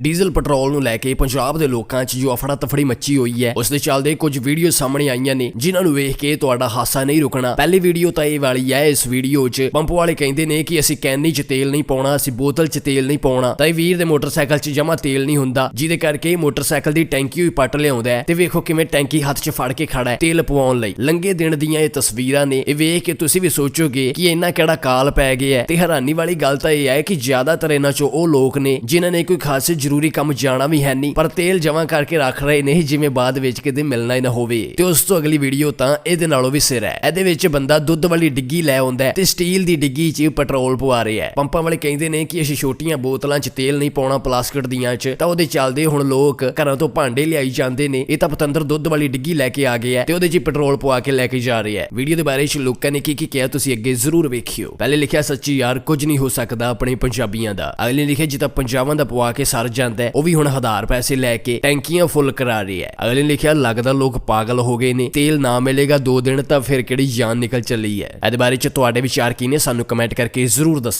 Diesel petrol ਨੂੰ ਲੈ ਕੇ ਪੰਜਾਬ ਦੇ ਲੋਕਾਂ 'ਚ ਜੋ ਅਫੜਾ ਤਫੜੀ ਮੱਚੀ ਹੋਈ ਹੈ ਉਸ ਦੇ ਚੱਲਦੇ ਕੁਝ ਵੀਡੀਓ ਸਾਹਮਣੇ ਆਈਆਂ ਨੇ, ਜਿਨ੍ਹਾਂ ਨੂੰ ਵੇਖ ਕੇ ਤੁਹਾਡਾ ਹਾਸਾ ਨਹੀਂ ਰੁਕਣਾ। ਪਹਿਲੀ ਵੀਡੀਓ ਤਾਂ ਇਹ ਵਾਲੀ ਹੈ, ਇਸ ਵੀਡੀਓ 'ਚ ਪੰਪ ਵਾਲੇ ਕਹਿੰਦੇ ਨੇ ਕਿ ਅਸੀਂ ਕੈਨੀ 'ਚ ਤੇਲ ਨਹੀਂ ਪਾਉਣਾ, ਅਸੀਂ ਬੋਤਲ 'ਚ ਤੇਲ ਨਹੀਂ ਪਾਉਣਾ। ਤਾਂ ਇਹ ਵੀਰ ਦੇ ਮੋਟਰਸਾਈਕਲ 'ਚ ਜਮਾ ਤੇਲ ਨਹੀਂ ਹੁੰਦਾ, ਜਿਹਦੇ ਕਰਕੇ ਮੋਟਰਸਾਈਕਲ ਦੀ ਟੈਂਕੀ ਵੀ ਪੱਟ ਲਿਆਉਂਦਾ ਤੇ ਵੇਖੋ ਕਿਵੇਂ ਟੈਂਕੀ ਹੱਥ 'ਚ ਫੜ ਕੇ ਖੜਾ ਹੈ, ਤੇਲ ਪਵਾਉਣ ਲਈ। ਲੰਗੇ ਦਿਨ ਦੀਆਂ ਇਹ ਤਸਵੀਰਾਂ ਨੇ, ਇਹ ਵੇਖ ਕੇ ਤੁਸੀਂ ਵੀ ਸੋਚੋਗੇ ਕਿ ਇੰਨਾ ਕਿਹੜਾ ਕਾਲ ਪੈ ਗਿਆ ਤੇ ਹੈਰਾਨੀ ਵਾਲੀ ਗੱਲ ਤਾਂ ਇਹ ਹੈ ਕਿ ਜ਼ਿਆਦਾਤਰ ਇਹਨਾਂ 'ਚੋਂ ਉਹ ਲੋਕ ਨੇ, ਜਿਨ੍ਹਾਂ ਨੇ ਕੋਈ ਖਾਸੇ ਜ਼ਰੂਰੀ ਕੰਮ ਜਾਣਾ ਵੀ ਹੈ ਨਹੀਂ, ਪਰ ਤੇਲ ਜਮਾ ਕਰਕੇ ਰੱਖ ਰਹੇ ਨੇ, ਜਿਵੇਂ ਬਾਅਦ ਵਿੱਚ ਕਿਤੇ ਮਿਲਣਾ ਹੀ ਨਾ ਹੋਵੇ। ਤੇ ਉਸ ਤੋਂ ਅਗਲੀ ਵੀਡੀਓ ਤਾਂ ਇਹਦੇ ਨਾਲੋਂ ਵੀ ਸਿਰ ਹੈ। ਇਹਦੇ ਵਿੱਚ ਬੰਦਾ ਦੁੱਧ ਵਾਲੀ ਡਿੱਗੀ ਲੈ ਆਉਂਦਾ ਤੇ ਸਟੀਲ ਦੀ ਡਿੱਗੀ 'ਚ ਪੈਟਰੋਲ ਪਵਾ ਰਿਹਾ ਹੈ। ਪੰਪਾਂ ਵਾਲੇ ਕਹਿੰਦੇ ਨੇ ਕਿ ਅਸੀਂ ਛੋਟੀਆਂ ਬੋਤਲਾਂ 'ਚ ਤੇਲ ਨਹੀਂ ਪਾਉਣਾ ਪਲਾਸਟਿਕ ਦੀਆਂ 'ਚ, ਤਾਂ ਉਹਦੇ ਚੱਲਦੇ ਹੁਣ ਲੋਕ ਘਰਾਂ ਤੋਂ ਭਾਂਡੇ ਲਿਆਈ ਜਾਂਦੇ ਨੇ। ਇਹ ਤਾਂ ਪਤੰਦਰ ਦੁੱਧ ਵਾਲੀ ਡਿੱਗੀ ਲੈ ਕੇ ਆ ਗਿਆ ਹੈ ਤੇ ਉਹਦੇ 'ਚ ਪੈਟਰੋਲ ਪਵਾ ਕੇ ਲੈ ਕੇ ਜਾ ਰਿਹਾ ਹੈ। ਵੀਡੀਓ ਦੇ ਬਾਰੇ 'ਚ ਲੋਕਾਂ ਨੇ ਕੀ ਕੀ ਕਿਹਾ ਤੁਸੀਂ ਅੱਗੇ ਜ਼ਰੂਰ ਵੇਖਿਓ। ਪਹਿਲੇ ਲਿਖਿਆ, ਸੱਚੀ ਯਾਰ, ਕੁਝ ਨਹੀਂ ਹੋ ਸਕਦਾ ਆਪਣੇ ਪੰਜਾਬੀਆਂ ਦਾ। ਅਗਲੇ ਲਿਖਿਆ ਜਿੱਦਾਂ ਪੰਜਾਬਾਂ ਦਾ ਪਵਾ ਕੇ ਸਰ ਜਾਂਦਾ ਉਹ ਵੀ ਹੁਣ ਹਜ਼ਾਰ ਪੈਸੇ ਲੈ ਕੇ ਟੈਂਕੀਆਂ ਫੁੱਲ ਕਰਾ ਰਹੀ ਹੈ। ਅਗਲੇ ਨੇ ਲਿਖਿਆ, ਲੱਗਦਾ ਲੋਕ ਪਾਗਲ ਹੋ ਗਏ ਨੇ। ਤੇਲ ਨਾ ਮਿਲੇਗਾ 2 ਦਿਨ ਤਾਂ ਫਿਰ ਕਿਹੜੀ ਜਾਨ ਨਿਕਲ ਚੱਲੀ ਹੈ? ਇਹਦੇ ਬਾਰੇ 'ਚ ਤੁਹਾਡੇ ਵਿਚਾਰ ਕੀ ਨੇ? ਸਾਨੂੰ ਕਮੈਂਟ ਕਰਕੇ ਜ਼ਰੂਰ ਦੱਸੋ।